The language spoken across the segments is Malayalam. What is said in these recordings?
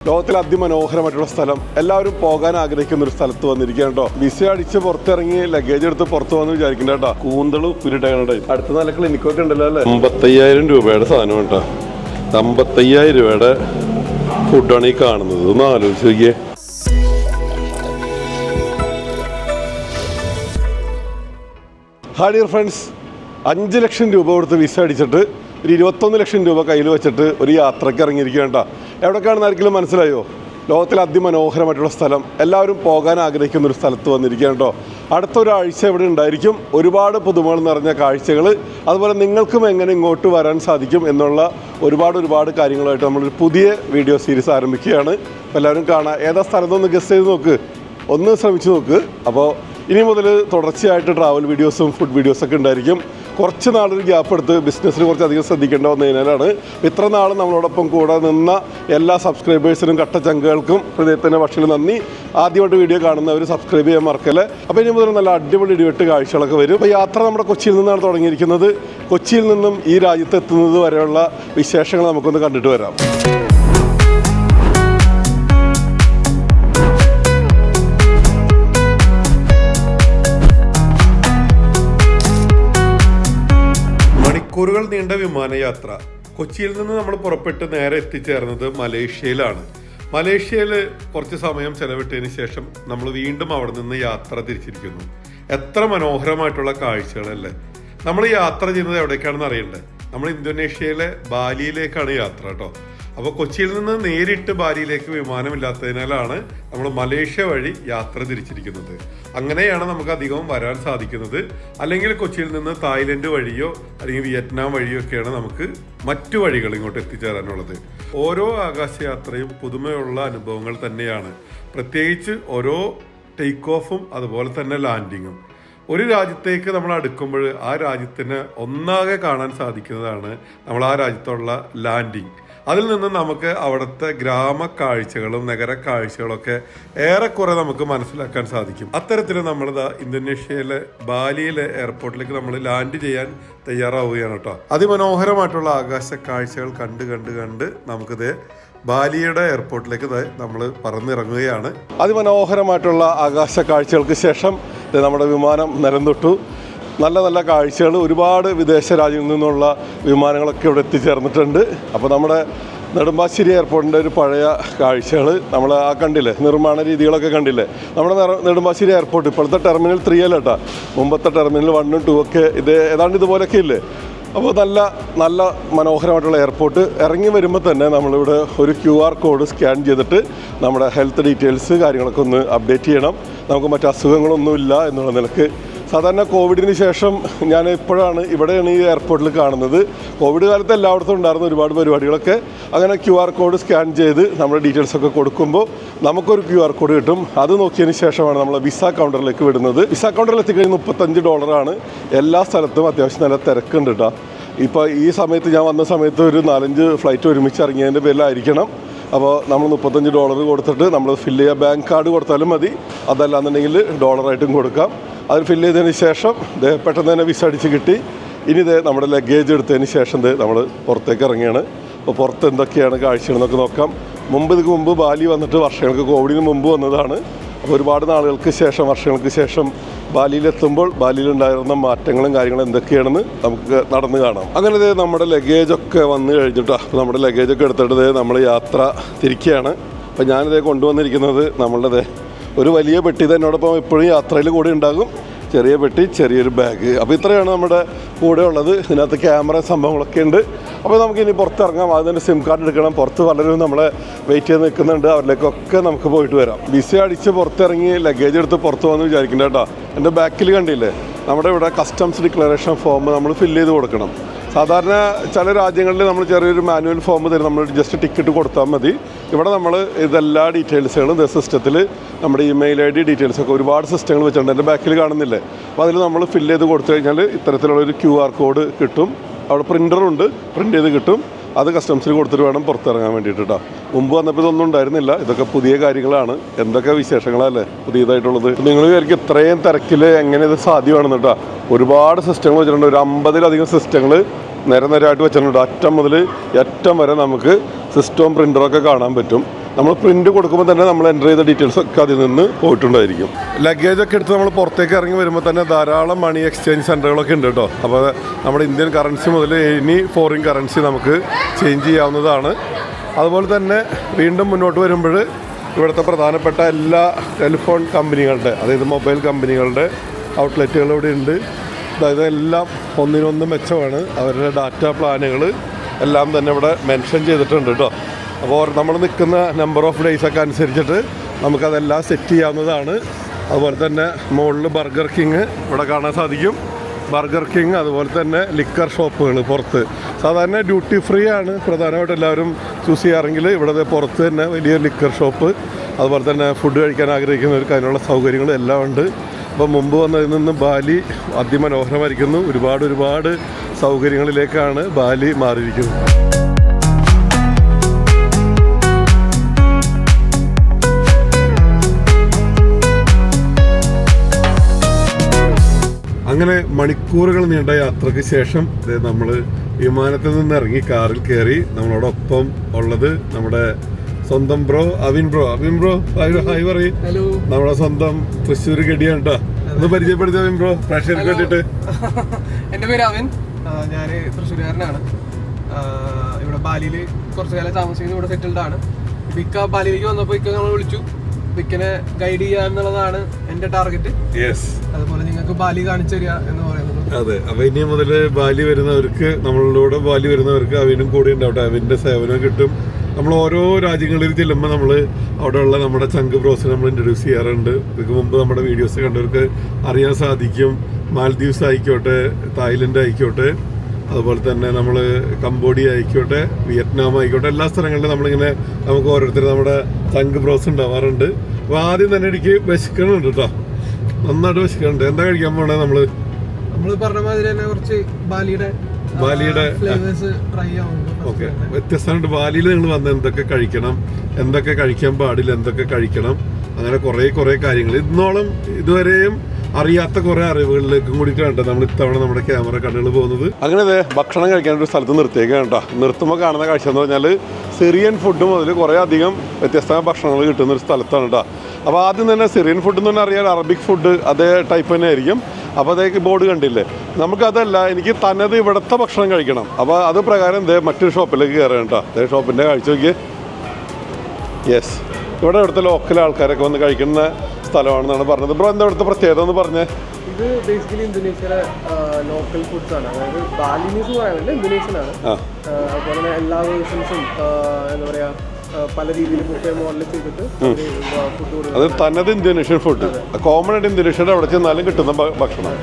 ലോകത്തിലെ അതിമനോഹരമായിട്ടുള്ള സ്ഥലം. എല്ലാവരും പോകാൻ ആഗ്രഹിക്കുന്ന ഒരു സ്ഥലത്ത് വന്നിരിക്കുകയാണ് കേട്ടോ വിസ അടിച്ച് പുറത്തിറങ്ങി ലഗേജ് എടുത്ത് പുറത്തു വന്ന് വിചാരിക്കണ്ട കേട്ടോ കൂന്തളും ഉപ്പിരിട്ടാണ് അടുത്ത നല്ല ക്ലിനിക്കൊക്കെ ഉണ്ടല്ലോ അല്ലേ? അമ്പത്തയ്യായിരം രൂപയുടെ സാധനം കേട്ടോ അമ്പത്തയ്യായിരം രൂപയുടെ ഫുഡാണ് ഈ കാണുന്നത്. ഒന്ന് ആലോചിച്ച് നോക്കിയേ. ഹായ് ഡിയർ ഫ്രണ്ട്സ് അഞ്ച് ലക്ഷം രൂപ കൊടുത്ത് വിസ അടിച്ചിട്ട് ഒരു ഇരുപത്തൊന്ന് ലക്ഷം രൂപ കയ്യിൽ വെച്ചിട്ട് ഒരു യാത്രയ്ക്ക് ഇറങ്ങിയിരിക്കേണ്ട എവിടേക്കാണെന്ന് ആർക്കെങ്കിലും മനസ്സിലായോ? ലോകത്തിലെ അതിമനോഹരമായിട്ടുള്ള സ്ഥലം. എല്ലാവരും പോകാൻ ആഗ്രഹിക്കുന്ന ഒരു സ്ഥലത്ത് വന്നിരിക്കുകയാണ് കേട്ടോ അടുത്ത ഒരാഴ്ച ഇവിടെ ഉണ്ടായിരിക്കും. ഒരുപാട് പുതുമകൾ നിറഞ്ഞ കാഴ്ചകൾ. അതുപോലെ നിങ്ങൾക്കും എങ്ങനെ ഇങ്ങോട്ട് വരാൻ സാധിക്കും എന്നുള്ള ഒരുപാട് ഒരുപാട് കാര്യങ്ങളായിട്ട് നമ്മളൊരു പുതിയ വീഡിയോ സീരീസ് ആരംഭിക്കുകയാണ്. എല്ലാവരും കാണാം. ഏതാ സ്ഥലത്തൊന്ന് ഗസ്റ്റ് ചെയ്ത് നോക്ക്. ഒന്ന് ശ്രമിച്ചു നോക്ക്. അപ്പോൾ ഇനി മുതൽ തുടർച്ചയായിട്ട് ട്രാവൽ വീഡിയോസും ഫുഡ് വീഡിയോസൊക്കെ ഉണ്ടായിരിക്കും. കുറച്ച് നാളൊരു ഗ്യാപ്പ് എടുത്ത് ബിസിനസ്സിന് കുറച്ച് അധികം ശ്രദ്ധിക്കേണ്ട വന്നു കഴിഞ്ഞാലാണ് ഇത്ര നാൾ നമ്മളോടൊപ്പം കൂടെ നിന്ന എല്ലാ സബ്സ്ക്രൈബേഴ്സിനും കട്ട ചങ്കുകൾക്കും ഹൃദയത്തിന്റെ ഭക്ഷണം നന്ദി. ആദ്യമായിട്ട് വീഡിയോ കാണുന്നവർ സബ്സ്ക്രൈബ് ചെയ്യാൻ മറക്കല്ലേ. അപ്പോൾ ഇനി മുതൽ നല്ല അടിപൊളി ഇടിവെട്ട് കാഴ്ചകളൊക്കെ വരും. അപ്പോൾ യാത്ര നമ്മുടെ കൊച്ചിയിൽ നിന്നാണ് തുടങ്ങിയിരിക്കുന്നത്. കൊച്ചിയിൽ നിന്നും ഈ രാജ്യത്ത് എത്തുന്നത് വരെയുള്ള വിശേഷങ്ങൾ നമുക്കൊന്ന് കണ്ടിട്ട് വരാം. മണിക്കൂറുകൾ നീണ്ട വിമാനയാത്ര. കൊച്ചിയിൽ നിന്ന് നമ്മൾ പുറപ്പെട്ട് നേരെ എത്തിച്ചേർന്നത് മലേഷ്യയിലാണ്. മലേഷ്യയിൽ കുറച്ച് സമയം ചെലവിട്ടതിന് ശേഷം നമ്മൾ വീണ്ടും അവിടെ നിന്ന് യാത്ര തിരിച്ചിരിക്കുന്നു. എത്ര മനോഹരമായിട്ടുള്ള കാഴ്ചകളല്ലേ. നമ്മൾ യാത്ര ചെയ്യുന്നത് എവിടേക്കാണെന്ന് അറിയണ്ടേ. നമ്മൾ ഇന്തോനേഷ്യയിലെ ബാലിയിലേക്കാണ് യാത്ര കേട്ടോ. അപ്പോൾ കൊച്ചിയിൽ നിന്ന് നേരിട്ട് ബാലിയിലേക്ക് വിമാനമില്ലാത്തതിനാലാണ് നമ്മൾ മലേഷ്യ വഴി യാത്ര തിരിച്ചിരിക്കുന്നത്. അങ്ങനെയാണ് നമുക്ക് അധികവും വരാൻ സാധിക്കുന്നത്. അല്ലെങ്കിൽ കൊച്ചിയിൽ നിന്ന് തായ്ലൻഡ് വഴിയോ അല്ലെങ്കിൽ വിയറ്റ്നാം വഴിയോ ഒക്കെയാണ് നമുക്ക് മറ്റു വഴികൾ ഇങ്ങോട്ട് എത്തിച്ചേരാനുള്ളത്. ഓരോ ആകാശയാത്രയും പുതുമയുള്ള അനുഭവങ്ങൾ തന്നെയാണ്. പ്രത്യേകിച്ച് ഓരോ ടേക്ക് ഓഫും അതുപോലെ തന്നെ ലാൻഡിങ്ങും ഒരു രാജ്യത്തേക്ക് നമ്മൾ അടുക്കുമ്പോൾ ആ രാജ്യത്തിന് ഒന്നാകെ കാണാൻ സാധിക്കുന്നതാണ് നമ്മൾ ആ രാജ്യത്തുള്ള ലാൻഡിങ് അതിൽ നിന്ന് നമുക്ക് അവിടുത്തെ ഗ്രാമ കാഴ്ചകളും നഗര കാഴ്ചകളൊക്കെ ഏറെക്കുറെ നമുക്ക് മനസ്സിലാക്കാൻ സാധിക്കും. അത്തരത്തിൽ നമ്മൾ ഇന്തോനേഷ്യയിലെ ബാലിയിലെ എയർപോർട്ടിലേക്ക് നമ്മൾ ലാൻഡ് ചെയ്യാൻ തയ്യാറാവുകയാണ് കേട്ടോ. അതിമനോഹരമായിട്ടുള്ള ആകാശ കാഴ്ചകൾ കണ്ട് കണ്ട് കണ്ട് നമുക്കിത് ബാലിയുടെ എയർപോർട്ടിലേക്ക് നമ്മൾ പറന്നിറങ്ങുകയാണ്. അതിമനോഹരമായിട്ടുള്ള ആകാശ കാഴ്ചകൾക്ക് ശേഷം നമ്മുടെ വിമാനം നിലം തൊട്ടു. നല്ല നല്ല കാഴ്ചകൾ ഒരുപാട് വിദേശ രാജ്യങ്ങളിൽ നിന്നുള്ള വിമാനങ്ങളൊക്കെ ഇവിടെ എത്തിച്ചേർന്നിട്ടുണ്ട്. അപ്പോൾ നമ്മുടെ നെടുമ്പാശ്ശേരി എയർപോർട്ടിന്റെ ഒരു പഴയ കാഴ്ചകൾ നമ്മൾ ആ കണ്ടില്ലേ? നിർമ്മാണ രീതികളൊക്കെ കണ്ടില്ലേ? നമ്മുടെ നെടുമ്പാശ്ശേരി എയർപോർട്ട് ഇപ്പോഴത്തെ ടെർമിനൽ ത്രീ അല്ല കേട്ടോ മുമ്പത്തെ ടെർമിനൽ വണ്ണും ടു ഒക്കെ ഇത് ഏതാണ്ട് ഇതുപോലെയൊക്കെ ഇല്ലേ? അപ്പോൾ നല്ല നല്ല മനോഹരമായിട്ടുള്ള എയർപോർട്ട്. ഇറങ്ങി വരുമ്പോൾ തന്നെ നമ്മളിവിടെ ഒരു ക്യു ആർ കോഡ് സ്കാൻ ചെയ്തിട്ട് നമ്മുടെ ഹെൽത്ത് ഡീറ്റെയിൽസ് കാര്യങ്ങളൊക്കെ ഒന്ന് അപ്ഡേറ്റ് ചെയ്യണം. നമുക്ക് മറ്റു അസുഖങ്ങളൊന്നുമില്ല എന്നുള്ള നിലയ്ക്ക് സാധാരണ കോവിഡിന് ശേഷം ഞാൻ ഇപ്പോഴാണ് ഇവിടെയാണ് ഈ എയർപോർട്ടിൽ കാണുന്നത്. കോവിഡ് കാലത്ത് എല്ലായിടത്തും ഉണ്ടായിരുന്ന ഒരുപാട് പരിപാടികളൊക്കെ അങ്ങനെ ക്യു ആർ കോഡ് സ്കാൻ ചെയ്ത് നമ്മുടെ ഡീറ്റെയിൽസ് ഒക്കെ കൊടുക്കുമ്പോൾ നമുക്കൊരു ക്യു ആർ കോഡ് കിട്ടും. അത് നോക്കിയതിന് ശേഷമാണ് നമ്മൾ വിസ കൗണ്ടറിലേക്ക് വിടുന്നത്. വിസ കൗണ്ടറിൽ എത്തിക്കഴിഞ്ഞ് മുപ്പത്തഞ്ച് ഡോളറാണ് എല്ലാ സ്ഥലത്തും അത്യാവശ്യം നല്ല തിരക്കുണ്ട് കേട്ടോ ഇപ്പോൾ ഈ സമയത്ത് ഞാൻ വന്ന സമയത്ത് ഒരു നാലഞ്ച് ഫ്ലൈറ്റ് ഒരുമിച്ച് ഇറങ്ങിയതിന്റെ പേരിലായിരിക്കണം. അപ്പോൾ നമ്മൾ മുപ്പത്തഞ്ച് ഡോളർ കൊടുത്തിട്ട് നമ്മൾ ഫില്ല് ചെയ്യുക ബാങ്ക് കാർഡ് കൊടുത്താലും മതി. അതല്ലാന്നുണ്ടെങ്കിൽ ഡോളറായിട്ടും കൊടുക്കാം. അത് ഫില്ല് ചെയ്തതിന് ശേഷം പെട്ടെന്ന് തന്നെ വിസ അടിച്ച് കിട്ടി. ഇനി ഇത് നമ്മുടെ ലഗേജ് എടുത്തതിന് ശേഷം നമ്മൾ പുറത്തേക്ക് ഇറങ്ങിയാണ് അപ്പോൾ പുറത്ത് എന്തൊക്കെയാണ് കാഴ്ചകളെന്നൊക്കെ നോക്കാം. മുമ്പ് ഇതിന് മുമ്പ് ബാലി വന്നിട്ട് വർഷങ്ങൾക്ക് കോവിഡിന് മുമ്പ് വന്നതാണ്. അപ്പോൾ ഒരുപാട് നാളുകൾക്ക് ശേഷം വർഷങ്ങൾക്ക് ശേഷം ബാലിയിലെത്തുമ്പോൾ ബാലിയിലുണ്ടായിരുന്ന മാറ്റങ്ങളും കാര്യങ്ങളും എന്തൊക്കെയാണെന്ന് നമുക്ക് നടന്നു കാണാം. അങ്ങനെ ദേ നമ്മുടെ ലഗേജൊക്കെ വന്നു കഴിഞ്ഞിട്ടാ. നമ്മുടെ ലഗേജൊക്കെ എടുത്തിട്ട് നമ്മൾ യാത്ര തിരിക്കുകയാണ്. അപ്പോൾ ഞാനിതേ കൊണ്ടുവന്നിരിക്കുന്നത് നമ്മളുടെ ഒരു വലിയ പെട്ടി തന്നോടൊപ്പം എപ്പോഴും യാത്രയിൽ കൂടെ ഉണ്ടാകും. ചെറിയ പെട്ടി ചെറിയൊരു ബാഗ് അപ്പോൾ ഇത്രയാണ് നമ്മുടെ കൂടെ ഉള്ളത്. ഇതിനകത്ത് ക്യാമറ സംഭവങ്ങളൊക്കെ ഉണ്ട്. അപ്പോൾ നമുക്ക് ഇനി പുറത്തിറങ്ങാം. അതിന്റെ സിം കാർഡ് എടുക്കണം. പുറത്ത് പലരും നമ്മളെ വെയിറ്റ് ചെയ്ത് നിൽക്കുന്നുണ്ട്. അവരിലേക്കൊക്കെ നമുക്ക് പോയിട്ട് വരാം. വിസ അടിച്ച് പുറത്തിറങ്ങി ലഗേജ് എടുത്ത് പുറത്ത് വന്ന് വിചാരിക്കണ്ട കേട്ടോ. എന്റെ ബാക്കിൽ കണ്ടില്ലേ? നമ്മുടെ ഇവിടെ കസ്റ്റംസ് ഡിക്ലറേഷൻ ഫോം നമ്മൾ ഫില്ല് ചെയ്ത് കൊടുക്കണം. സാധാരണ ചില രാജ്യങ്ങളിൽ നമ്മൾ ചെറിയൊരു മാനുവൽ ഫോം തരും. നമ്മൾ ജസ്റ്റ് ടിക്കറ്റ് കൊടുത്താൽ മതി. ഇവിടെ നമ്മൾ ഇതെല്ലാ ഡീറ്റെയിൽസുകളും ഇതേ സിസ്റ്റത്തിൽ നമ്മുടെ ഇമെയിൽ ഐ ഡി ഡീറ്റെയിൽസൊക്കെ ഒരുപാട് സിസ്റ്റങ്ങൾ വെച്ചിട്ടുണ്ട്. എന്റെ ബാക്കിൽ കാണുന്നില്ലേ? അപ്പോൾ അതിൽ നമ്മൾ ഫില്ല് ചെയ്ത് കൊടുത്തു കഴിഞ്ഞാൽ ഇത്തരത്തിലുള്ളൊരു ക്യു ആർ കോഡ് കിട്ടും. അവിടെ പ്രിന്ററുണ്ട് പ്രിന്റ് ചെയ്ത് കിട്ടും. അത് കസ്റ്റംസിൽ കൊടുത്തിട്ട് വേണം പുറത്തിറങ്ങാൻ വേണ്ടിയിട്ട് കേട്ടോ മുമ്പ് വന്നപ്പോൾ ഇതൊന്നും ഉണ്ടായിരുന്നില്ല. ഇതൊക്കെ പുതിയ കാര്യങ്ങളാണ്. എന്തൊക്കെ വിശേഷങ്ങളല്ലേ പുതിയതായിട്ടുള്ളത്? നിങ്ങൾ വിചാരിക്കും ഇത്രയും തിരക്കിൽ എങ്ങനെ ഇത് സാധ്യമാണെന്ന് കേട്ടോ ഒരുപാട് സിസ്റ്റങ്ങൾ വെച്ചിട്ടുണ്ട്. ഒരു അമ്പതിലധികം സിസ്റ്റങ്ങൾ നേരെ നേരെയായിട്ട് വെച്ചിട്ടുണ്ട്. അറ്റം മുതൽ അറ്റം വരെ നമുക്ക് സിസ്റ്റവും പ്രിന്ററൊക്കെ കാണാൻ പറ്റും. നമ്മൾ പ്രിന്റ് കൊടുക്കുമ്പോൾ തന്നെ നമ്മൾ എന്റർ ചെയ്ത ഡീറ്റെയിൽസ് ഒക്കെ അതിൽ നിന്ന് പോയിട്ടുണ്ടായിരിക്കും. ലഗേജ് ഒക്കെ എടുത്ത് നമ്മൾ പുറത്തേക്ക് ഇറങ്ങി വരുമ്പോൾ തന്നെ ധാരാളം മണി എക്സ്ചേഞ്ച് സെന്ററുകളൊക്കെ ഉണ്ട് കേട്ടോ അപ്പോൾ നമ്മുടെ ഇന്ത്യൻ കറൻസി മുതൽ ഇനി ഫോറിൻ കറൻസി നമുക്ക് ചേഞ്ച് ചെയ്യാവുന്നതാണ്. അതുപോലെ തന്നെ വീണ്ടും മുന്നോട്ട് വരുമ്പോൾ ഇവിടുത്തെ പ്രധാനപ്പെട്ട എല്ലാ ടെലിഫോൺ കമ്പനികളുടെ അതായത് മൊബൈൽ കമ്പനികളുടെ ഔട്ട്ലെറ്റുകൾ ഇവിടെ ഉണ്ട്. അതായത് എല്ലാം ഒന്നിനൊന്ന് മെച്ചമാണ്. അവരുടെ ഡാറ്റ പ്ലാനുകൾ എല്ലാം തന്നെ ഇവിടെ മെൻഷൻ ചെയ്തിട്ടുണ്ട് കേട്ടോ അപ്പോൾ നമ്മൾ നിൽക്കുന്ന നമ്പർ ഓഫ് ഡേയ്സ് ഒക്കെ അനുസരിച്ചിട്ട് നമുക്കതെല്ലാം സെറ്റ് ചെയ്യാവുന്നതാണ്. അതുപോലെ തന്നെ മുകളിൽ ബർഗർ കിങ് ഇവിടെ കാണാൻ സാധിക്കും. ബർഗർ കിങ് അതുപോലെ തന്നെ ലിക്കർ ഷോപ്പുകൾ പുറത്ത്. സാധാരണ ഡ്യൂട്ടി ഫ്രീ ആണ് പ്രധാനമായിട്ട് എല്ലാവരും ചൂസ് ചെയ്യാറെങ്കിൽ ഇവിടെ പുറത്ത് തന്നെ വലിയ ലിക്കർ ഷോപ്പ് അതുപോലെ തന്നെ ഫുഡ് കഴിക്കാൻ ആഗ്രഹിക്കുന്നവർക്ക് അതിനുള്ള സൗകര്യങ്ങളും എല്ലാം ഉണ്ട്. അപ്പോൾ മുമ്പ് വന്നതിൽ നിന്ന് ബാലി അതിമനോഹരമായിരിക്കുന്നു. ഒരുപാട് ഒരുപാട് സൗകര്യങ്ങളിലേക്കാണ് ബാലി മാറിയിരിക്കുന്നത്. അങ്ങനെ മണിക്കൂറുകൾ നീണ്ട യാത്രയ്ക്ക് ശേഷം നമ്മൾ വിമാനത്തിൽ നിന്ന് ഇറങ്ങി കാറിൽ കയറി നമ്മളോടൊപ്പം ഉള്ളത് നമ്മുടെ സ്വന്തം bro Avin bro. Avin bro hi പറയും. ഹലോ. നമ്മുടെ സ്വന്തം തൃശ്ശൂർ ഗഡിയാണ് കേട്ടോ ഒന്ന് പരിചയപ്പെടുത്തി അവിൻ ബ്രോ പ്രേക്ഷകർക്ക് വേണ്ടിട്ട്. എന്റെ പേര് അവിൻ. ഞാൻ തൃശ്ശൂരുകാരനാണ്. ഇവിടെ ബാലിയിൽ കുറച്ചു കാലം താമസിക്കുന്നത് ഇവിടെ സെറ്റിൽഡ് ആണ് ബിക്ക ബാലിയിലേക്ക് വന്നപ്പോൾ ഇക്ക നമ്മൾ വിളിച്ചു. ബിക്കിനെ ഗൈഡ് ചെയ്യുക എന്നുള്ളതാണ് എന്റെ ടാർഗറ്റ് യെസ് അതുപോലെ നിങ്ങൾക്ക് ബാലി കാണിച്ചു തരിക എന്ന് പറയുന്നത്. അതെ അപ്പൊ ഇനി മുതൽ ബാലി വരുന്നവർക്ക് നമ്മളിലൂടെ ബാലി വരുന്നവർക്ക് അവനും കൂടെ ഉണ്ടാവട്ടെ അവന്റെ സേവനം കിട്ടും. നമ്മൾ ഓരോ രാജ്യങ്ങളിൽ ചെല്ലുമ്പോൾ നമ്മൾ അവിടെയുള്ള നമ്മുടെ ചങ്ക് ബ്രോസിനെ നമ്മൾ ഇൻട്രൊഡ്യൂസ് ചെയ്യാറുണ്ട്. ഇതിക്ക് മുമ്പ് നമ്മുടെ വീഡിയോസ് കണ്ടവർക്ക് അറിയാൻ സാധിക്കും. മാൽദീവ്സ് ആയിക്കോട്ടെ തായ്ലൻഡ് ആയിക്കോട്ടെ അതുപോലെ തന്നെ നമ്മൾ കംബോഡിയ ആയിക്കോട്ടെ വിയറ്റ്നാം ആയിക്കോട്ടെ എല്ലാ സ്ഥലങ്ങളിലും നമ്മളിങ്ങനെ നമുക്ക് ഓരോരുത്തർ നമ്മുടെ ചങ്ക് ബ്രോസ് ഉണ്ടാവാറുണ്ട്. അപ്പോൾ ആദ്യം തന്നെ എനിക്ക് വിശക്കണുണ്ട് കേട്ടോ നന്നായിട്ട് വിശക്കണുണ്ട്. എന്താ കഴിക്കാൻ പോണേ നമ്മൾ നമ്മൾ പറഞ്ഞ മാതിരി തന്നെ കുറച്ച് ബാലിയുടെ ബാലിയുടെ, ഓക്കെ വ്യത്യസ്തമായിട്ട് ബാലിയിൽ നിങ്ങൾ വന്ന് എന്തൊക്കെ കഴിക്കണം എന്തൊക്കെ കഴിക്കാൻ പാടില്ല എന്തൊക്കെ കഴിക്കണം അങ്ങനെ കുറേ കുറേ കാര്യങ്ങൾ. ഇന്നോളം ഇതുവരെയും അറിയാത്ത കുറേ അറിവുകളിലേക്കും കൂടിയിട്ടാണ് നമ്മൾ ഇത്തവണ നമ്മുടെ ക്യാമറ കണ്ണുകൾ പോകുന്നത്. അങ്ങനെ അതെ ഭക്ഷണം കഴിക്കാൻ ഒരു സ്ഥലത്ത് നിർത്തിയേക്കാണ് കേട്ടോ. നിർത്തുമ്പോൾ കാണുന്ന കാഴ്ച എന്ന് പറഞ്ഞാൽ സിറിയൻ ഫുഡ് മുതൽ കുറേ അധികം വ്യത്യസ്തമായ ഭക്ഷണങ്ങൾ കിട്ടുന്ന ഒരു സ്ഥലത്താണ് കേട്ടോ. അപ്പോൾ ആദ്യം തന്നെ സിറിയൻ ഫുഡ് എന്ന് പറഞ്ഞാൽ അറിയാൻ അറബിക് ഫുഡ് അതേ ടൈപ്പ് തന്നെ ആയിരിക്കും അപ്പോൾ അതേക്ക് ബോർഡ് കണ്ടില്ലേ? നമുക്കതല്ല എനിക്ക് തനത് ഇവിടുത്തെ ഭക്ഷണം കഴിക്കണം. അപ്പോൾ അത് പ്രകാരം ദേ മറ്റൊരു ഷോപ്പിലേക്ക് കയറാം കേട്ടോ അതേ ഷോപ്പിന്റെ കാഴ്ച നോക്കിയേ. യെസ് ഇവിടെ ഇവിടുത്തെ ലോക്കൽ ആൾക്കാരൊക്കെ വന്ന് കഴിക്കുന്ന സ്ഥലമാണെന്നാണ് പറഞ്ഞത്. ബ്രോ എന്താ ഇവിടുത്തെ പ്രത്യേകത എന്ന് പറഞ്ഞേ. ഇത് ബേസിക്കലി ഇന്തോനേഷ്യയിലെ ലോക്കൽ ഫുഡ്സ് ആണ്. അതായത് ബാലിനീസ് പറയാനുണ്ട് ഇന്തോനേഷ്യൻ ആണ് അതുപോലെ എല്ലാ വേർഷൻസും എന്താ പറയാ ആ, പല രീതിയിൽ ബുഫേ മോഡൽ ചെയ്തിട്ട് ഫുഡ് കൊടുക്കും അത് തനത് ഇന്തോനേഷ്യൻ ഫുഡ് കോമൺ ആയിട്ട് ഇന്തോനേഷ്യയുടെ അവിടെ ചെന്നാലും കിട്ടുന്ന ഭക്ഷണം.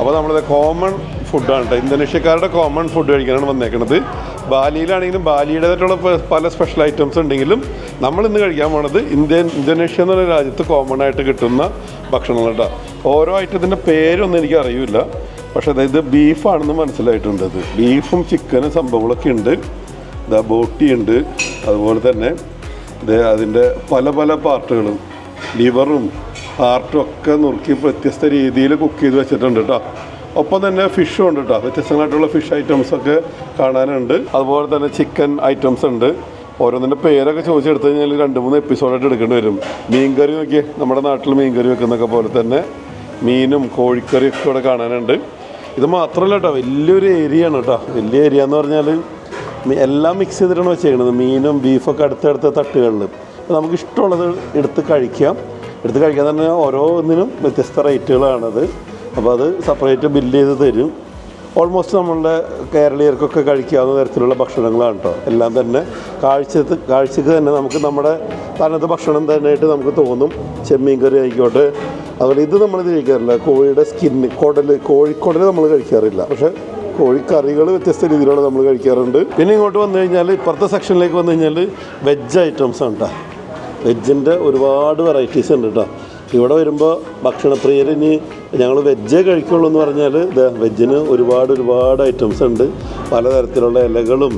അപ്പോൾ നമ്മളത് കോമൺ ഫുഡാണ് കേട്ടോ ഇന്തോനേഷ്യക്കാരുടെ കോമൺ ഫുഡ് കഴിക്കാനാണ് വന്നേക്കുന്നത് ബാലിയിലാണെങ്കിലും ബാലിയുടേതായിട്ടുള്ള പല സ്പെഷ്യൽ ഐറ്റംസ് ഉണ്ടെങ്കിലും നമ്മൾ ഇന്ന് കഴിക്കാൻ പോണത് ഇന്ത്യൻ ഇന്തോനേഷ്യ എന്നുള്ള രാജ്യത്ത് കോമൺ ആയിട്ട് കിട്ടുന്ന ഭക്ഷണങ്ങൾ കേട്ടോ ഓരോ ഐറ്റത്തിന്റെ പേരൊന്നും എനിക്ക് അറിയില്ല. പക്ഷേ ഇത് ബീഫാണെന്ന് മനസ്സിലായിട്ടുണ്ട് ഇത് ബീഫും ചിക്കനും സംഭവങ്ങളൊക്കെ ഉണ്ട്. ഇതാ ബോട്ടി ഉണ്ട്. അതുപോലെ തന്നെ അതിന്റെ പല പല പാർട്ടുകളും. ലിവറും ഹാർട്ടും ഒക്കെ നുറുക്കി വ്യത്യസ്ത രീതിയിൽ കുക്ക് ചെയ്ത് വെച്ചിട്ടുണ്ട് കേട്ടോ ഒപ്പം തന്നെ ഫിഷും ഉണ്ട് കേട്ടോ വ്യത്യസ്തങ്ങളായിട്ടുള്ള ഫിഷ് ഐറ്റംസ് ഒക്കെ കാണാനുണ്ട്. അതുപോലെ തന്നെ ചിക്കൻ ഐറ്റംസ് ഉണ്ട്. ഓരോന്നിന്റെ പേരൊക്കെ ചോദിച്ചെടുത്ത് കഴിഞ്ഞാൽ രണ്ട് മൂന്ന് എപ്പിസോഡായിട്ട് എടുക്കേണ്ടി വരും. മീൻകറി നോക്കിയേ നമ്മുടെ നാട്ടിൽ മീൻകറി വെക്കുന്നൊക്കെ പോലെ തന്നെ മീനും കോഴിക്കറിയൊക്കെ ഇവിടെ കാണാനുണ്ട്. ഇത് മാത്രമല്ല കേട്ടോ വലിയൊരു ഏരിയ ആണ് കേട്ടോ വലിയ ഏരിയ എന്ന് പറഞ്ഞാൽ എല്ലാം മിക്സ് ചെയ്തിട്ടാണ് വെച്ചേക്കുന്നത് മീനും ബീഫൊക്കെ അടുത്തടുത്ത തട്ടുകളിൽ. അപ്പോൾ നമുക്ക് ഇഷ്ടമുള്ളത് എടുത്ത് കഴിക്കാം. എടുത്ത് കഴിക്കാൻ തന്നെ ഓരോന്നിനും വ്യത്യസ്ത റേറ്റുകളാണത്. അപ്പോൾ അത് സെപ്പറേറ്റ് ബില്ല് ചെയ്ത് തരും. ഓൾമോസ്റ്റ് നമ്മളുടെ കേരളീയർക്കൊക്കെ കഴിക്കാവുന്ന തരത്തിലുള്ള ഭക്ഷണങ്ങളാണ് കേട്ടോ എല്ലാം തന്നെ കാഴ്ച കാഴ്ചക്ക് തന്നെ നമുക്ക് നമ്മുടെ തനത് ഭക്ഷണം തന്നെയായിട്ട് നമുക്ക് തോന്നും. ചെമ്മീൻ കറി ആയിക്കോട്ടെ. അതുപോലെ ഇത് നമ്മൾ കഴിക്കാറില്ല. കോഴിയുടെ സ്കിന്ന് കുടൽ കോഴിക്കുടൽ നമ്മൾ കഴിക്കാറില്ല. പക്ഷേ കോഴിക്കറികൾ വ്യത്യസ്ത രീതിയിലുള്ള നമ്മൾ കഴിക്കാറുണ്ട്. പിന്നെ ഇങ്ങോട്ട് വന്നു കഴിഞ്ഞാൽ ഇപ്പുറത്തെ സെക്ഷനിലേക്ക് വന്നു കഴിഞ്ഞാൽ വെജ് ഐറ്റംസ് ആണ് കേട്ടോ വെജിന്റെ ഒരുപാട് വെറൈറ്റീസ് ഉണ്ട് കേട്ടോ ഇവിടെ വരുമ്പോൾ ഭക്ഷണപ്രിയർ ഇനി ഞങ്ങൾ വെജേ കഴിക്കുള്ളൂ എന്ന് പറഞ്ഞാൽ വെജിന് ഒരുപാട് ഒരുപാട് ഐറ്റംസ് ഉണ്ട്. പലതരത്തിലുള്ള ഇലകളും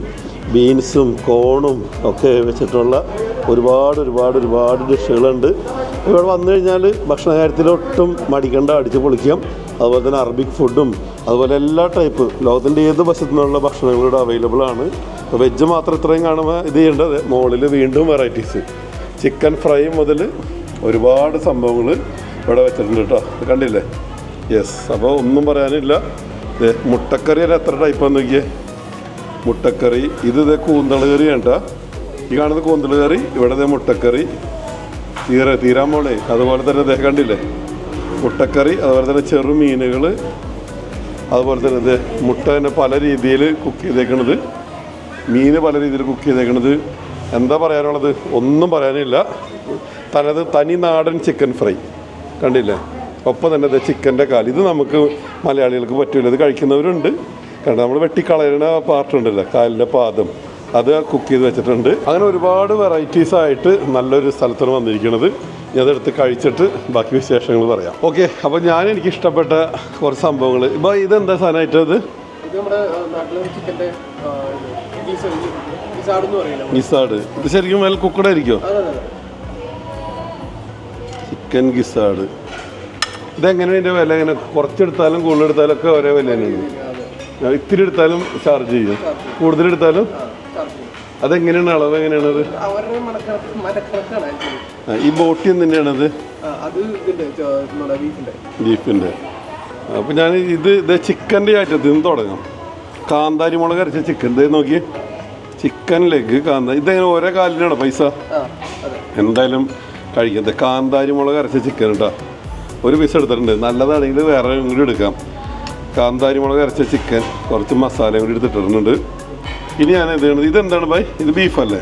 ബീൻസും കോണും ഒക്കെ വെച്ചിട്ടുള്ള ഒരുപാട് ഒരുപാട് ഒരുപാട് ഡിഷുകളുണ്ട്. ഇവിടെ വന്നു കഴിഞ്ഞാൽ ഭക്ഷണ കാര്യത്തിൽ ഒട്ടും മടിക്കണ്ട അടിച്ച് പൊളിക്കാം. അതുപോലെ തന്നെ അറബിക് ഫുഡും അതുപോലെ എല്ലാ ടൈപ്പ് ലോകത്തിന്റെ ഏത് വശത്തു നിന്നുള്ള ഭക്ഷണങ്ങളും ഇവിടെ അവൈലബിൾ ആണ്. ഇപ്പോൾ വെജ് മാത്രം ഇത്രയും കാണുമ്പോൾ ഇത് ചെയ്യേണ്ടത് മുകളിൽ വീണ്ടും വെറൈറ്റീസ് ചിക്കൻ ഫ്രൈ മുതൽ ഒരുപാട് സംഭവങ്ങൾ ഇവിടെ വെച്ചിട്ടുണ്ട് കേട്ടോ. കണ്ടില്ലേ? യെസ് അപ്പോൾ ഒന്നും പറയാനില്ല. മുട്ടക്കറി തന്നെ എത്ര ടൈപ്പാന്ന് നോക്കിയേ? മുട്ടക്കറി. ഇത് ഇതേ കൂന്തൾ കറിയാണ് കേട്ടോ. ഈ കാണുന്നത് കൂന്തൾ കറി ഇവിടെ മുട്ടക്കറി. തീരെ തീരാൻ അതുപോലെ തന്നെ കണ്ടില്ലേ? മുട്ടക്കറി അതുപോലെ തന്നെ ചെറു മീനുകൾ അതുപോലെ തന്നെ ഇത് മുട്ട തന്നെ പല രീതിയിൽ കുക്ക് ചെയ്തേക്കണത്. മീന് പല രീതിയിൽ കുക്ക് ചെയ്തേക്കണത്. എന്താ പറയാനുള്ളത്? ഒന്നും പറയാനില്ല. തനത് തനി നാടൻ ചിക്കൻ ഫ്രൈ കണ്ടില്ലേ? ഒപ്പം തന്നെ ഇത് ചിക്കന്റെ കാൽ. ഇത് നമുക്ക് മലയാളികൾക്ക് പറ്റില്ല ഇത് കഴിക്കുന്നവരുണ്ട്. കാരണം നമ്മൾ വെട്ടിക്കളയുന്ന പാർട്ടുണ്ടല്ലോ കാലിന്റെ പാദം. അത് കുക്ക് ചെയ്ത് വെച്ചിട്ടുണ്ട്. അങ്ങനെ ഒരുപാട് വെറൈറ്റീസ് ആയിട്ട് നല്ലൊരു സ്ഥലത്താണ് വന്നിരിക്കുന്നത്. ഞാൻ അതെടുത്ത് കഴിച്ചിട്ട് ബാക്കി വിശേഷങ്ങൾ പറയാം. ഓക്കെ അപ്പോൾ ഞാൻ എനിക്ക് ഇഷ്ടപ്പെട്ട കുറച്ച് സംഭവങ്ങൾ. ഇപ്പോൾ ഇതെന്താ സാധനമായിട്ട് ഇത്? ഗിസാഡ് ഇത് ശരിക്കും വെൽ കുക്കഡ് ആയിരിക്കുമോ ചിക്കൻ ഗിസാഡ് ഇതെങ്ങനെയാണ് ഇതിന്റെ വില എങ്ങനെ? കുറച്ചെടുത്താലും കൂടുതലെടുത്താലും ഒക്കെ ഒരേ വില തന്നെയാണ് ഇത്തിരി എടുത്താലും ചാർജ് ചെയ്യും. കൂടുതലെടുത്താലും? അതെങ്ങനെയാണ് അളവ് എങ്ങനെയാണ് അത്? ഈ ബോട്ടി നമ്മുടെ ബീഫിന്റെ. ബീഫിന്റെ അപ്പോൾ ഞാൻ ഇത് ഇത് ചിക്കന്റെ ആയിട്ട് നിന്ന് തുടങ്ങാം. കാന്താരി മുളക് അരച്ച ചിക്കൻ. ഇത് നോക്കി ചിക്കൻ ലെഗ് കാന്താ ഇതെങ്ങനെ ഓരോ കാലിനാണോ പൈസ? എന്തായാലും കഴിക്കുന്നത് കാന്താരി മുളക് അരച്ച ചിക്കൻ കേട്ടോ ഒരു പീസ് എടുത്തിട്ടുണ്ട്. നല്ലതാണെങ്കിൽ വേറെ കൂടി എടുക്കാം. കാന്താരി മുളക് അരച്ച ചിക്കൻ. കുറച്ച് മസാലയും കൂടി എടുത്തിട്ടിട്ടുണ്ട് ഇനി ഞാൻ ചെയ്യണത് ഇതെന്താണ് ബൈ ഇത് ബീഫല്ലേ?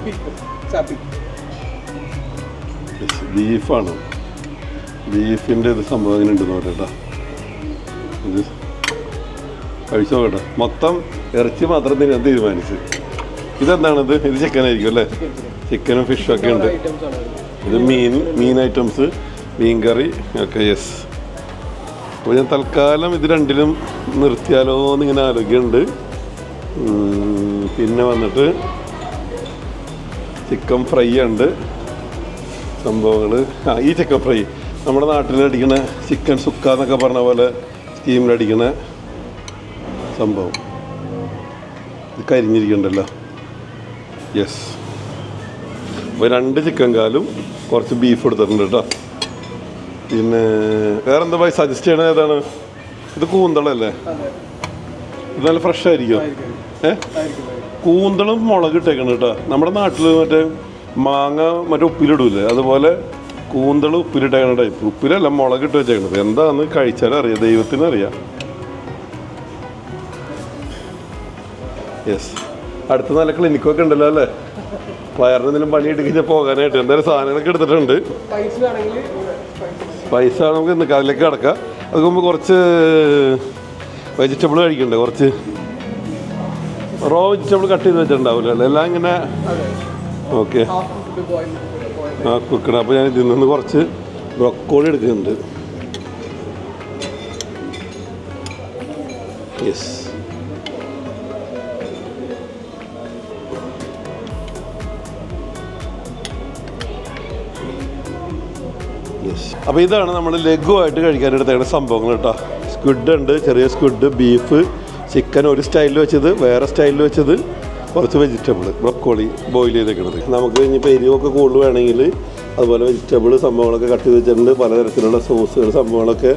ബീഫാണ്. ബീഫിന്റെ ഇത് സംഭവം ഇങ്ങനെ ഉണ്ട് നോക്കട്ടെ ഇത് കഴിച്ചു നോക്കട്ടെ മൊത്തം ഇറച്ചി മാത്രം തിന്നാൻ തീരുമാനിച്ച്. ഇതെന്താണിത് ഇത്? ചിക്കൻ ആയിരിക്കും അല്ലേ? ചിക്കനും ഫിഷും ഒക്കെ ഉണ്ട്. ഇത് മീൻ മീൻ ഐറ്റംസ് മീൻ കറി ഒക്കെ യെസ് അപ്പോൾ ഞാൻ തൽക്കാലം ഇത് രണ്ടിലും നിർത്തിയാലോ എന്നിങ്ങനെ ആലോചിക്കുന്നുണ്ട്. പിന്നെ വന്നിട്ട് ചിക്കൻ ഫ്രൈ ഉണ്ട്. സംഭവങ്ങൾ ആ ഈ ചിക്കൻ ഫ്രൈ. നമ്മുടെ നാട്ടിൽ അടിക്കുന്ന ചിക്കൻ സുക്ക എന്നൊക്കെ പറഞ്ഞ പോലെ സ്റ്റീമിൽ അടിക്കണ സംഭവം. ഇത് കരിഞ്ഞിരിക്കണ്ടല്ലോ. യെസ് അപ്പോൾ രണ്ട് ചിക്കൻ കാലും കുറച്ച് ബീഫ് എടുത്തിട്ടുണ്ട് കേട്ടോ. പിന്നെ വേറെന്താ പോയി? സജസ്റ്റ് ചെയ്യണത് ഏതാണ്? ഇത് കൂന്തളല്ലേ? നല്ല ഫ്രഷ് ആയിരിക്കും. ആയിരിക്കും. ഏ. കൂന്തളും മുളക് ഇട്ടേക്കണം കേട്ടോ. നമ്മുടെ നാട്ടിൽ മറ്റേ മാങ്ങ മറ്റേ ഉപ്പിലിടൂലേ? അതുപോലെ കൂന്തൾ ഉപ്പിലിട്ടേക്കണ ടൈപ്പ് ഉപ്പിലല്ല മുളക് ഇട്ട് വെച്ചേക്കണത്. എന്താന്ന് കഴിച്ചാലും അറിയാം. ദൈവത്തിന് അറിയാം. യെസ് അടുത്ത നല്ല ക്ലിനിക്കൊക്കെ ഉണ്ടല്ലോ അല്ലേ? വയറിന് എന്തെങ്കിലും പണി എടുക്കുന്ന പോകാനായിട്ട്. എന്തായാലും സാധനങ്ങളൊക്കെ എടുത്തിട്ടുണ്ട്. പൈസ നമുക്ക് നിൽക്കാം അതിലേക്ക് കിടക്കാം. അത് മുമ്പ് കുറച്ച് വെജിറ്റബിൾ കഴിക്കണ്ടേ കുറച്ച്? റോ വെജിറ്റബിൾ കട്ട് ചെയ്ത് വെച്ചിട്ടുണ്ടാവില്ല അല്ലേ എല്ലാം ഇങ്ങനെ ഓക്കെ. ആ കുക്കണം അപ്പോൾ ഞാൻ ഇതിൽ നിന്ന് കുറച്ച് ബ്രൊക്കോളി എടുക്കുന്നുണ്ട്. യെസ് യെസ് അപ്പോൾ ഇതാണ് നമ്മൾ ലഘുവായിട്ട് കഴിക്കാനെടുത്തേണ്ട സംഭവങ്ങൾ കേട്ടോ. സ്ക്വിഡ് ഉണ്ട് ചെറിയ സ്ക്വിഡ് ബീഫ് ചിക്കൻ ഒരു സ്റ്റൈലിൽ വെച്ചത് വേറെ സ്റ്റൈലിൽ വെച്ചത് കുറച്ച് വെജിറ്റബിൾ ബ്രൊക്കോളി ബോയിൽ ചെയ്തേക്കണത്. നമുക്ക് ഇനിയിപ്പോൾ എരിവൊക്കെ കൂടുതൽ വേണമെങ്കിൽ അതുപോലെ വെജിറ്റബിൾ സംഭവങ്ങളൊക്കെ കട്ട് ചെയ്ത് വെച്ചിട്ടുണ്ട്. പലതരത്തിലുള്ള സോസുകൾ സംഭവങ്ങളൊക്കെ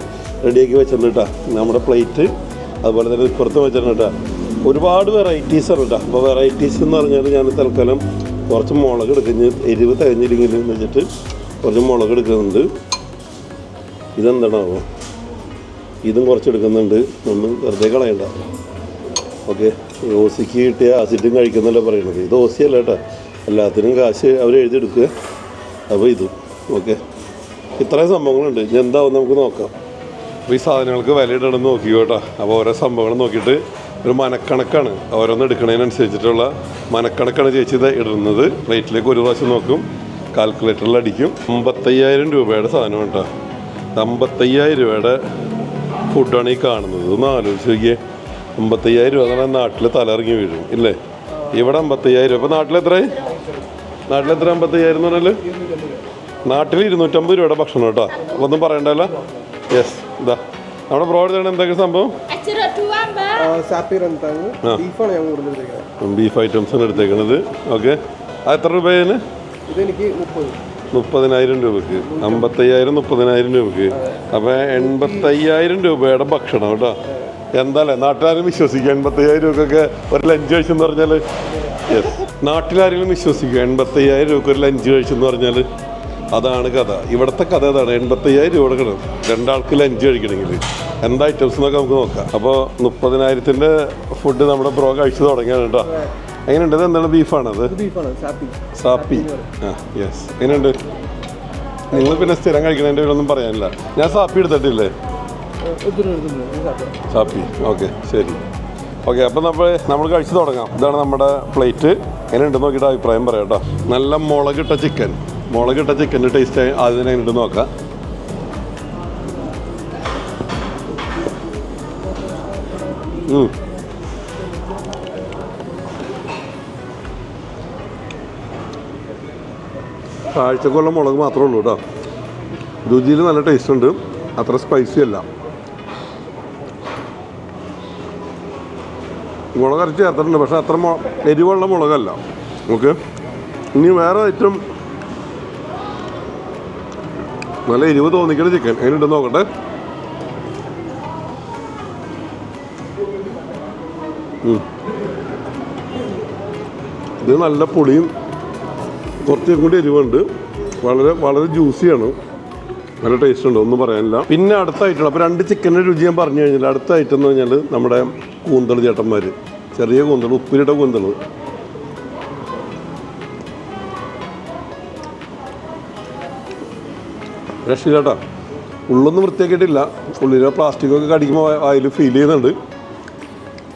റെഡിയാക്കി വെച്ചിട്ടുണ്ട് കേട്ടോ നമ്മുടെ പ്ലേറ്റ് അതുപോലെ തന്നെ ഇപ്പുറത്ത് വെച്ചിട്ടുണ്ട് കേട്ടോ ഒരുപാട് വെറൈറ്റീസ് ആണ് കേട്ടോ അപ്പോൾ വെറൈറ്റീസ് എന്ന് പറഞ്ഞാൽ ഞാൻ തൽക്കാലം കുറച്ച് മുളക് എടുക്കുന്ന എരിവ് തികഞ്ഞില്ലെങ്കിൽ എന്ന് വെച്ചിട്ട് കുറച്ച് മുളക് എടുക്കുന്നുണ്ട്. ഇതെന്താണാവോ? ഇതും കുറച്ച് എടുക്കുന്നുണ്ട് ഒന്നും വെറുതെ കളയണ്ട. ഓക്കെ. ഓസിക്ക് കിട്ടിയ ആസിഡും കഴിക്കുന്നല്ല പറയുന്നത് ഇത് ഓസിയല്ല കേട്ടോ. എല്ലാത്തിനും കാശ് അവർ എഴുതിയെടുക്കുക അപ്പോൾ ഇതും. ഓക്കെ. ഇത്രയും സംഭവങ്ങളുണ്ട്. ഇനി എന്താവും നമുക്ക് നോക്കാം. അപ്പോൾ ഈ സാധനങ്ങൾക്ക് വില ഇടണമെന്ന് നോക്കി കേട്ടോ. അപ്പോൾ ഓരോ സംഭവങ്ങൾ നോക്കിയിട്ട് ഒരു മനക്കണക്കാണ്. ഓരോന്ന് എടുക്കുന്നതിനനുസരിച്ചിട്ടുള്ള മനക്കണക്കാണ് ചേച്ചി ഇടുന്നത്. പ്ലേറ്റിലേക്ക് ഒരു പ്രാവശ്യം നോക്കും. കാൽക്കുലേറ്ററിൽ അടിക്കും അമ്പത്തയ്യായിരം രൂപയുടെ സാധനം കേട്ടോ. അമ്പത്തയ്യായിരം രൂപയുടെ ഫുഡാണ് ഈ കാണുന്നത്. ഒന്ന് ആലോചിച്ച് നോക്കിയേ. അമ്പത്തയ്യായിരം രൂപ എന്ന് നാട്ടിൽ തലയിറങ്ങി വീഴും ഇല്ലേ? ഇവിടെ അമ്പത്തയ്യായിരം രൂപ. അപ്പോൾ നാട്ടിലെത്രയായി? നാട്ടിലെത്ര അമ്പത്തയ്യായിരം എന്ന് പറഞ്ഞാൽ നാട്ടിൽ ഇരുന്നൂറ്റമ്പത് രൂപയുടെ ഭക്ഷണം കേട്ടോ. ഒന്നും പറയണ്ടല്ല. യെസ് ഇതാ. നമ്മുടെ ബ്രോ എടുത്താണ് എന്തൊക്കെ സംഭവം? ബീഫ് ഐറ്റംസ് ആണ് എടുത്തേക്കുന്നത് ഓക്കെ അത് എത്ര രൂപയാണ്? ഇതെനിക്ക് മുപ്പത്. മുപ്പതിനായിരം രൂപയ്ക്ക് അമ്പത്തയ്യായിരം മുപ്പതിനായിരം രൂപയ്ക്ക് അപ്പോൾ എൺപത്തയ്യായിരം രൂപയുടെ ഭക്ഷണം കേട്ടോ. എന്താല്ലേ നാട്ടുകാരും വിശ്വസിക്കുക? എൺപത്തയ്യായിരം രൂപക്കൊക്കെ ഒരു ലഞ്ച് കഴിച്ചെന്ന് പറഞ്ഞാൽ യെസ് നാട്ടിലാരെങ്കിലും വിശ്വസിക്കുക? എൺപത്തയ്യായിരം രൂപക്ക് ഒരു ലഞ്ച് കഴിച്ചെന്ന് പറഞ്ഞാൽ അതാണ് കഥ. ഇവിടുത്തെ കഥ അതാണ്. എൺപത്തയ്യായിരം രൂപ കൊടുക്കണം. രണ്ടാൾക്ക് ലഞ്ച് കഴിക്കണമെങ്കിൽ. എന്താ ഐറ്റംസ് എന്നൊക്കെ നമുക്ക് നോക്കാം. അപ്പോൾ മുപ്പതിനായിരത്തിന്റെ ഫുഡ് നമ്മുടെ ബ്രോ കഴിച്ചു തുടങ്ങിയാണ് കേട്ടോ. എങ്ങനെയുണ്ട്? ഇത് എന്താണ് ബീഫാണ് അത്? സാപ്പി. ആ യെസ് എങ്ങനെയുണ്ട്? നിങ്ങൾ പിന്നെ സ്ഥിരം കഴിക്കണതിന്റെ പേരൊന്നും പറയാനില്ല. ഞാൻ സാപ്പി എടുത്തിട്ടില്ലേ? സാപ്പി. ഓക്കെ ശരി. ഓക്കെ അപ്പം നമ്മൾ നമ്മൾ കഴിച്ചു തുടങ്ങാം. ഇതാണ് നമ്മുടെ പ്ലേറ്റ്. എങ്ങനെയുണ്ട് നോക്കിയിട്ട് അഭിപ്രായം പറയാം കേട്ടോ. നല്ല മുളകിട്ട ചിക്കൻ. മുളകിട്ട ചിക്കന്റെ ടേസ്റ്റ് അതിന് എങ്ങനെയുണ്ട് നോക്കാം. ഉം. കാഴ്ചക്കുള്ള മുളക് മാത്രമേ ഉള്ളൂ കേട്ടോ. രുചിയിൽ നല്ല ടേസ്റ്റ് ഉണ്ട്. അത്ര സ്പൈസി അല്ല. മുളക് അരച്ച് ചേർത്തിട്ടുണ്ട്. പക്ഷെ അത്ര എരിവുള്ള മുളകല്ല. ഓക്കെ ഇനി വേറെ ഐറ്റം നല്ല എരിവ് തോന്നിക്കണ ചിക്കൻ എങ്ങനെയുണ്ടെന്ന് നോക്കട്ടെ. ഇത് നല്ല പുളിയും കുറച്ചും കൂടി എരിവുണ്ട്. വളരെ വളരെ ജ്യൂസിയാണ് നല്ല ടേസ്റ്റ് ഉണ്ട് ഒന്നും പറയാനില്ല. പിന്നെ അടുത്ത ഐറ്റം അപ്പോൾ രണ്ട് ചിക്കന്റെ രുചി ഞാൻ പറഞ്ഞു കഴിഞ്ഞാൽ അടുത്ത ഐറ്റം എന്ന് പറഞ്ഞാൽ നമ്മുടെ കൂന്തൾ ചേട്ടന്മാർ ചെറിയ കൂന്തൾ ഉപ്പിലിട്ട കൂന്തൾ രക്ഷില്ലാട്ടാ ഉള്ളൊന്നും വൃത്തിയാക്കിയിട്ടില്ല. ഉള്ളിലെ പ്ലാസ്റ്റിക്കൊക്കെ കടിക്കുമ്പോൾ അതിൽ ഫീൽ ചെയ്യുന്നുണ്ട്.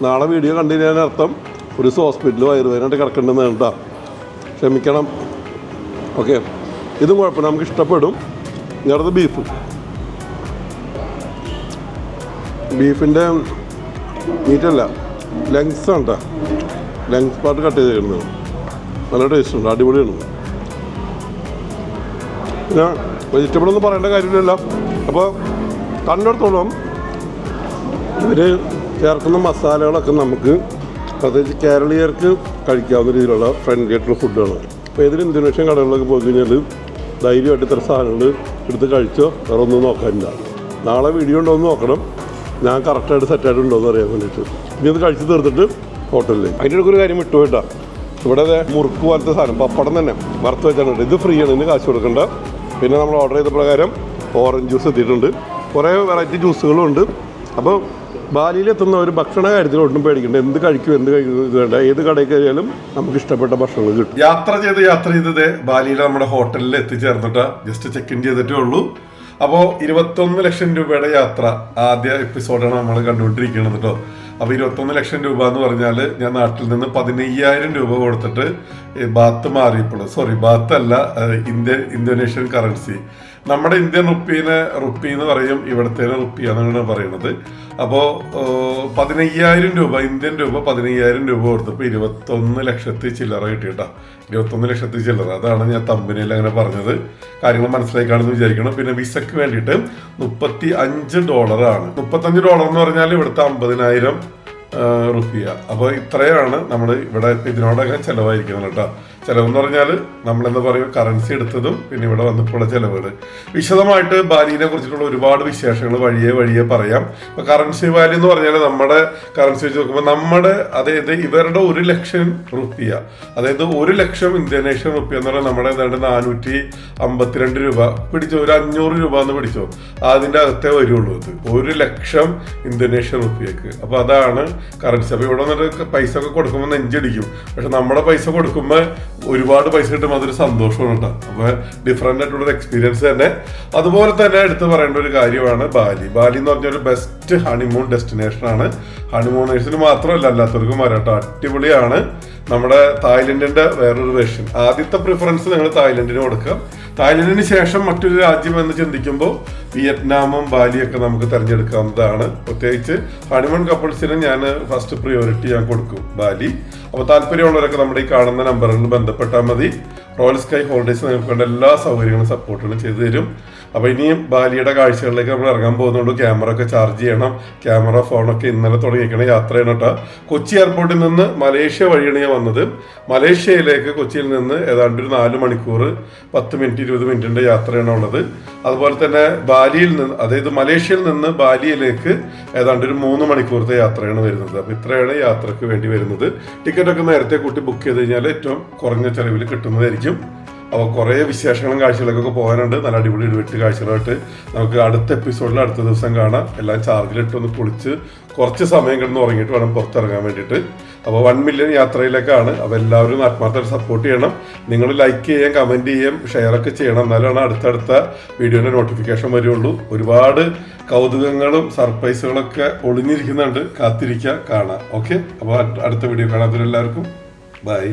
നാളെ വീഡിയോ കണ്ടു കഴിഞ്ഞാൽ അർത്ഥം ഒരു ഹോസ്പിറ്റലിൽ വയറുവേദനയായിട്ട് കിടക്കേണ്ടതാണ് കേട്ടോ ക്ഷമിക്കണം. ഓക്കെ. ഇതും കുഴപ്പമില്ല. നമുക്ക് ഇഷ്ടപ്പെടും. ഞാനത് ബീഫ് ബീഫിന്റെ മീറ്റല്ല ലെങ്സ് ആണ് കേട്ടോ ലെങ്സ് പാർട്ട് കട്ട് ചെയ്തിരുന്നത് നല്ല ടേസ്റ്റ് ഉണ്ട്. അടിപൊളിയാണ്. പിന്നെ വെജിറ്റബിൾ ഒന്നും പറയേണ്ട കാര്യമില്ലല്ലോ. അപ്പോൾ കണ്ടിടത്തോളം. ഇവർ ചേർക്കുന്ന മസാലകളൊക്കെ നമുക്ക് പ്രത്യേകിച്ച് കേരളീയർക്ക് കഴിക്കാവുന്ന രീതിയിലുള്ള ഫ്രണ്ട്ലി ആയിട്ടുള്ള ഫുഡാണ് അപ്പോൾ ഏതൊരു ഇന്തോനേഷ്യൻ കടകളിലൊക്കെ പോയി കഴിഞ്ഞാൽ ധൈര്യമായിട്ട് ഇത്ര സാധനങ്ങൾ എടുത്ത് കഴിച്ചോ? വേറെ ഒന്നും നോക്കാനില്ല. നാളെ വീഡിയോ ഉണ്ടോ എന്ന് നോക്കണം. ഞാൻ കറക്റ്റായിട്ട് സെറ്റായിട്ട് ഉണ്ടോ എന്ന് അറിയാൻ വേണ്ടിയിട്ട്. ഇനി അത് കഴിച്ച് തീർത്തിട്ട് ഹോട്ടലിൽ അതിന്റെ ഇടയ്ക്ക് ഒരു കാര്യം വിട്ടു കേട്ടോ. ഇവിടെ മുറുക്ക് പോലത്തെ സാധനം പപ്പടം തന്നെ വറുത്ത് വെച്ചിട്ടുണ്ട് ഇത്. ഫ്രീ ആണ് ഇതിന് കാശ് കൊടുക്കേണ്ട. പിന്നെ നമ്മൾ ഓർഡർ ചെയ്ത പ്രകാരം ഓറഞ്ച് ജ്യൂസ് എത്തിയിട്ടുണ്ട്. കുറേ വെറൈറ്റി ജ്യൂസുകളും ഉണ്ട്. അപ്പോൾ ബാലിയിൽ എത്തുന്ന ഒരു ഭക്ഷണ കാര്യത്തിൽ ഒട്ടും പേടിക്കണ്ട. എന്ത് കഴിക്കും എന്ത് കഴിക്കും ഏത് കടയിൽ കയറിയാലും നമുക്ക് ഇഷ്ടപ്പെട്ട ഭക്ഷണങ്ങൾ കിട്ടും. യാത്ര ചെയ്ത് യാത്ര ചെയ്തത് ബാലിയിലെ നമ്മുടെ ഹോട്ടലിൽ എത്തിച്ചേർന്നിട്ട് ജസ്റ്റ് ചെക്ക് ഇൻ ചെയ്തിട്ടേ ഉള്ളൂ. അപ്പോൾ ഇരുപത്തൊന്ന് ലക്ഷം രൂപയുടെ യാത്ര ആദ്യ എപ്പിസോഡാണ് നമ്മൾ കണ്ടുകൊണ്ടിരിക്കുന്നത് കേട്ടോ അപ്പോൾ ഇരുപത്തൊന്ന് ലക്ഷം രൂപ എന്ന് പറഞ്ഞാൽ ഞാൻ നാട്ടിൽ നിന്ന് പതിനയ്യായിരം രൂപ കൊടുത്തിട്ട് ബാത്ത് മാറിയപ്പോൾ സോറി ബാത്ത് അല്ല ഇന്ത്യൻ ഇന്തോനേഷ്യൻ കറൻസി നമ്മുടെ ഇന്ത്യൻ റുപ്പീനെ റുപ്പി എന്ന് പറയും ഇവിടുത്തെ റുപ്പിയാണെന്നാണ് പറയുന്നത്. അപ്പോൾ പതിനയ്യായിരം രൂപ ഇന്ത്യൻ രൂപ പതിനയ്യായിരം രൂപ കൊടുത്തപ്പോൾ ഇരുപത്തൊന്ന് ലക്ഷത്തി ചില്ലറ കേട്ടോ ഇരുപത്തൊന്ന് ലക്ഷത്തി ചില്ലറ. അതാണ് ഞാൻ തമ്പനിയിൽ അങ്ങനെ പറഞ്ഞത്. കാര്യങ്ങൾ മനസ്സിലാക്കാണെന്ന് വിചാരിക്കണം. പിന്നെ വിസയ്ക്ക് വേണ്ടിയിട്ട് മുപ്പത്തി അഞ്ച് ഡോളറാണ് മുപ്പത്തഞ്ച് ഡോളർ എന്ന് പറഞ്ഞാൽ ഇവിടുത്തെ അമ്പതിനായിരം റുപ്പിയ. അപ്പോൾ ഇത്രയാണ് നമ്മൾ ഇവിടെ ഇതിനോടൊക്കെ ചിലവായിരിക്കുന്നത് കേട്ടോ. ചിലവെന്ന് പറഞ്ഞാൽ നമ്മൾ പറയും കറൻസി എടുത്തതും പിന്നെ ഇവിടെ വന്നപ്പോഴുള്ള ചിലവുകൾ വിശദമായിട്ട് ബാലിനെ കുറിച്ചിട്ടുള്ള ഒരുപാട് വിശേഷങ്ങൾ വഴിയെ വഴിയെ പറയാം. ഇപ്പൊ കറൻസി വാല്യൂ എന്ന് പറഞ്ഞാൽ നമ്മുടെ കറൻസി വെച്ച് നോക്കുമ്പോൾ നമ്മുടെ അതായത് ഇവരുടെ ഒരു ലക്ഷം റുപ്യ അതായത് ഒരു ലക്ഷം ഇന്ത്യനേഷ്യൻ റുപ്യ എന്ന് പറഞ്ഞാൽ നമ്മുടെ ഏതാണ്ട് നാനൂറ്റി അമ്പത്തിരണ്ട് രൂപ. പിടിച്ചോ? ഒരു അഞ്ഞൂറ് രൂപ എന്ന് പിടിച്ചോ? അതിന്റെ അകത്തേ വരുള്ളൂ ഇത്. ഒരു ലക്ഷം ഇന്തോനേഷ്യൻ റുപ്യക്ക് അപ്പൊ അതാണ് കറൻസി അപ്പൊ ഇവിടെ വന്നിട്ട് പൈസ ഒക്കെ കൊടുക്കുമ്പോൾ നെഞ്ചടിക്കും. പക്ഷെ നമ്മുടെ പൈസ കൊടുക്കുമ്പോൾ ഒരുപാട് പൈസ കിട്ടുമ്പോൾ അതൊരു സന്തോഷമാണ് കേട്ടോ. അപ്പൊ ഡിഫറെന്റ് ആയിട്ടുള്ള ഒരു എക്സ്പീരിയൻസ് തന്നെ. അതുപോലെ തന്നെ എടുത്തു പറയേണ്ട ഒരു കാര്യമാണ് ബാലി. ബാലി എന്ന് പറഞ്ഞ ഒരു ബെസ്റ്റ് ഹണിമൂൺ ഡെസ്റ്റിനേഷൻ ആണ്. ഹണിമൂണേഴ്സിന് മാത്രമല്ല അല്ലാത്തവർക്കും വരാട്ടോ അടിപൊളിയാണ്. നമ്മുടെ തായ്ലൻഡിന്റെ വേറൊരു വേർഷൻ ആദ്യത്തെ പ്രിഫറൻസ് നിങ്ങൾ തായ്ലൻഡിന് കൊടുക്കുക. തായ്ലൻഡിന് ശേഷം മറ്റൊരു രാജ്യം എന്ന് ചിന്തിക്കുമ്പോൾ വിയറ്റ്നാമും ബാലിയൊക്കെ നമുക്ക് തിരഞ്ഞെടുക്കാവുന്നതാണ്. പ്രത്യേകിച്ച് ഹണിമൂൺ കപ്പിൾസിന് ഞാൻ ഫസ്റ്റ് പ്രിയോറിറ്റി ഞാൻ കൊടുക്കും ബാലി. അപ്പോൾ താല്പര്യമുള്ളവരൊക്കെ നമ്മുടെ ഈ കാണുന്ന നമ്പറിൽ ബന്ധപ്പെട്ടാൽ മതി. റോയൽ സ്കൈ ഹോളിഡേസ് വേണ്ട എല്ലാ സൗകര്യങ്ങളും സപ്പോർട്ടുകളും ചെയ്തു തരും. അപ്പോൾ ഇനിയും ബാലിയുടെ കാഴ്ചകളിലേക്ക് നമ്മൾ ഇറങ്ങാൻ പോകുന്നുണ്ട്. ക്യാമറ ഒക്കെ ചാർജ് ചെയ്യണം. ക്യാമറ ഫോണൊക്കെ ഇന്നലെ തുടങ്ങിയിരിക്കണം യാത്ര ചെയ്യണം കേട്ടോ. കൊച്ചി എയർപോർട്ടിൽ നിന്ന് മലേഷ്യ വഴിയാണ് ഞാൻ വന്നത്. മലേഷ്യയിലേക്ക് കൊച്ചിയിൽ നിന്ന് ഏതാണ്ട് ഒരു നാല് മണിക്കൂർ പത്ത് മിനിറ്റ് ഇരുപത് മിനിറ്റിന്റെ യാത്രയാണ് ഉള്ളത്. അതുപോലെ തന്നെ ബാലിയിൽ നിന്ന് അതായത് മലേഷ്യയിൽ നിന്ന് ബാലിയിലേക്ക് ഏതാണ്ട് ഒരു മൂന്ന് മണിക്കൂറത്തെ യാത്രയാണ് വരുന്നത്. അപ്പോൾ ഇത്രയാണ് യാത്രയ്ക്ക് വേണ്ടി വരുന്നത്. ടിക്കറ്റൊക്കെ നേരത്തെ കൂട്ടി ബുക്ക് ചെയ്ത് കഴിഞ്ഞാൽ ഏറ്റവും കുറഞ്ഞ ചെലവിൽ കിട്ടുന്നതായിരിക്കും. അപ്പോൾ കുറേ വിശേഷങ്ങളും കാഴ്ചകളൊക്കെ പോകാനുണ്ട്. നല്ല അടിപൊളി ഇടവിട്ട് കാഴ്ചകളായിട്ട് നമുക്ക് അടുത്ത എപ്പിസോഡിൽ അടുത്ത ദിവസം കാണാം. എല്ലാം ചാർജിലിട്ട് ഒന്ന് കുളിച്ച് കുറച്ച് സമയം കിടന്ന് ഉറങ്ങിയിട്ട് വേണം പുറത്തിറങ്ങാൻ വേണ്ടിയിട്ട്. അപ്പോൾ വൺ മില്യൺ യാത്രയിലേക്കാണ്. അപ്പോൾ എല്ലാവരും ആത്മാർത്ഥമായിട്ട് സപ്പോർട്ട് ചെയ്യണം. നിങ്ങൾ ലൈക്ക് ചെയ്യാം കമന്റ് ചെയ്യാം ഷെയറൊക്കെ ചെയ്യണം. എന്നാലാണ് അടുത്തടുത്ത വീഡിയോന്റെ നോട്ടിഫിക്കേഷൻ വരുള്ളൂ. ഒരുപാട് കൗതുകങ്ങളും സർപ്രൈസുകളൊക്കെ ഒളിഞ്ഞിരിക്കുന്നുണ്ട്. കാത്തിരിക്കുക കാണാം. ഓക്കെ അപ്പോൾ അടുത്ത വീഡിയോ കാണാത്തവരെല്ലാവർക്കും ബൈ